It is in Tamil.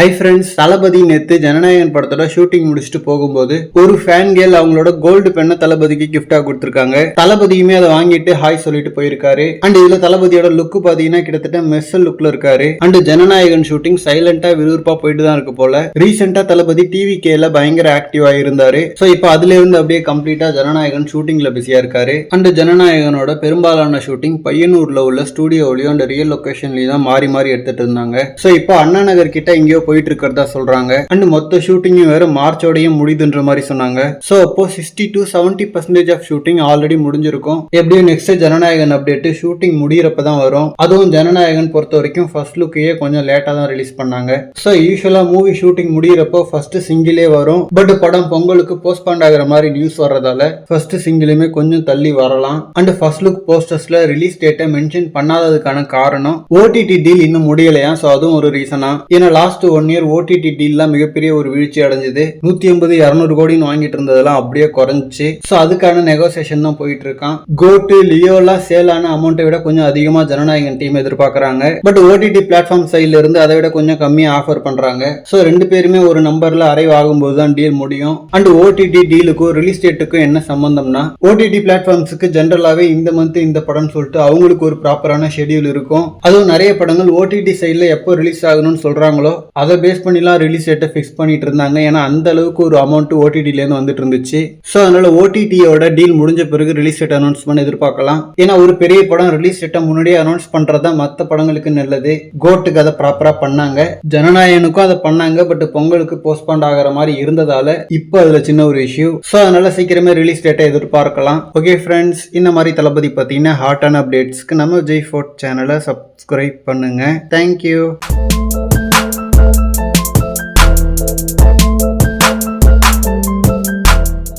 ஹை ஃப்ரெண்ட்ஸ் தளபதி நேத்து ஜனநாயகன் படத்தோட ஷூட்டிங் முடிச்சுட்டு போகும்போது ஒரு ஃபேன் கேர்ள் அவங்களோட கோல்டு பெண்ணை தளபதிக்கு கிஃப்டா கொடுத்துருக்காங்க. தளபதியுமே அதை வாங்கிட்டு ஹாய் சொல்லிட்டு போயிருக்காரு. அண்ட் இதுல தளபதியோட லுக் பாத்தீங்கன்னா கிட்டத்தட்ட மெஸ்ஸல் லுக்ல இருக்காரு. அண்ட் ஜனநாயகன் ஷூட்டிங் சைலண்டா விறுவிறுப்பா போயிட்டு தான் இருக்கு போல. ரீசெண்டா தளபதி டிவி கேல பயங்கர ஆக்டிவா இருந்தாரு. சோ இப்போ அதுல இருந்து அப்படியே கம்ப்ளீட்டா ஜனநாயகன் ஷூட்டிங்ல பிஸியா இருக்காரு. அண்ட் ஜனநாயகனோட பெரும்பாலான ஷூட்டிங் பையனூர்ல உள்ள ஸ்டூடியோலயும் அண்ட் ரியல் லொகேஷன்லயும் தான் மாறி மாறி எடுத்துட்டு இருந்தாங்க. சோ இப்போ அண்ணா நகர் கிட்ட எங்கேயோ போயிட்டு இருக்கிறதா சொல்றாங்க. அண்ட் மொத்த ஷூட்டிங்கும் வேற மார்ச்சோடையும் முடியுதுன்ற மாதிரி சொன்னாங்க. சோ அப்போ sixty to seventy percentage of shooting already முடிஞ்சிருக்கும். எப்படியும் நெக்ஸ்ட் ஜனநாயகன் அப்டேட் ஷூட்டிங் முடியிறப்ப தான் வரும். அதுவும் ஜனநாயகன் பொறுத்த வரைக்கும் ஃபர்ஸ்ட் லுக்கையே கொஞ்சம் லேட்டா தான் ரிலீஸ் பண்ணாங்க. சோ யூஸ்வலாக மூவி ஷூட்டிங் முடியிறப்போ ஃபர்ஸ்ட் சிங்கிளே வரும். பட் படம் பொங்கலுக்கு போஸ்ட்பாண்ட் ஆகிற மாதிரி நியூஸ் வர்றதால ஃபர்ஸ்ட் சிங்கிளுமே கொஞ்சம் தள்ளி வரலாம். அண்ட் ஃபர்ஸ்ட் லுக் போஸ்டர்ஸ்ல ரிலீஸ் டேட்டை மென்ஷன் பண்ணாததுக்கான காரணம் ஓடிடி டீல் இன்னும் முடியலையா? சோ அதுவும் ஒரு ரீசனா ஏன்னா லாஸ்ட் ஒன் இயர் ஓடிடி டீல்லாம் மிகப்பெரிய ஒரு வீழ்ச்சி அடைஞ்சது. நூத்தி ஐம்பது இரநூறு கோடின்னு வாங்கிட்டு இருந்ததெல்லாம் அப்படியே குறைஞ்சி ஸோ அதுக்கான நெகோசியேஷன் தான் போயிட்டு இருக்கான். கோட்டு லியோலாம் சேலான அமௌண்ட்டை விட கொஞ்சம் அதிகமா ஜனநாயகன் டீம் எதிர்பார்க்குறாங்க. பட் ஓடிடி பிளாட்ஃபார்ம் சைட்ல இருந்து அதை விட கொஞ்சம் கம்மியாக ஆஃபர் பண்றாங்க. ஸோ ரெண்டு பேருமே ஒரு நம்பர்ல அரைவ் ஆகும்போது தான் டீல் முடியும். அண்ட் ஓடிடி டீலுக்கும் ரிலீஸ் டேட்டுக்கும் என்ன சம்பந்தம்னா ஓடிடி பிளாட்ஃபார்ம்ஸுக்கு ஜென்ரலாகவே இந்த மந்த் இந்த படம்னு சொல்லிட்டு அவங்களுக்கு ஒரு ப்ராப்பரான ஷெட்யூல் இருக்கும். அதுவும் நிறைய படங்கள் ஓடிடி சைடில் எப்போ ரிலீஸ் ஆகணும்னு சொல்றாங்களோ அதை பேஸ் பண்ணிலாம் ரிலீஸ் டேட்டை ஃபிக்ஸ் பண்ணிட்டு இருந்தாங்க ஏன்னா அந்த அளவுக்கு ஒரு அமௌண்ட் ஓடிடிலேருந்து வந்துட்டு இருந்துச்சு ஸோ அதனால ஓடிடியோட டீல் முடிஞ்ச பிறகு ரிலீஸ் டேட் அனௌன்ஸ் பண்ண எதிர்பார்க்கலாம். ஏன்னா ஒரு பெரிய படம் ரிலீஸ் டேட்டை முன்னாடியே அனௌன்ஸ் பண்றதா மற்ற படங்களுக்கு நல்லது. கோட்டுக்கு அதை ப்ராப்பரா பண்ணாங்க. ஜனநாயகனுக்கும் அதை பண்ணாங்க. பட் பொங்கலுக்கு போஸ்ட்பாண்ட் ஆகிற மாதிரி இருந்ததால இப்போ அதுல சின்ன ஒரு இஷ்யூ ஸோ அதனால சீக்கிரமே ரிலீஸ் டேட்டை எதிர்பார்க்கலாம். ஓகே ஃப்ரெண்ட்ஸ் இந்த மாதிரி தளபதி பார்த்தீங்கன்னா ஹாட்டான அப்டேட்ஸ்க்கு நம்ம ஜெய் ஃபோர்ட் சேனலை சப்ஸ்கிரைப் பண்ணுங்க. Thank you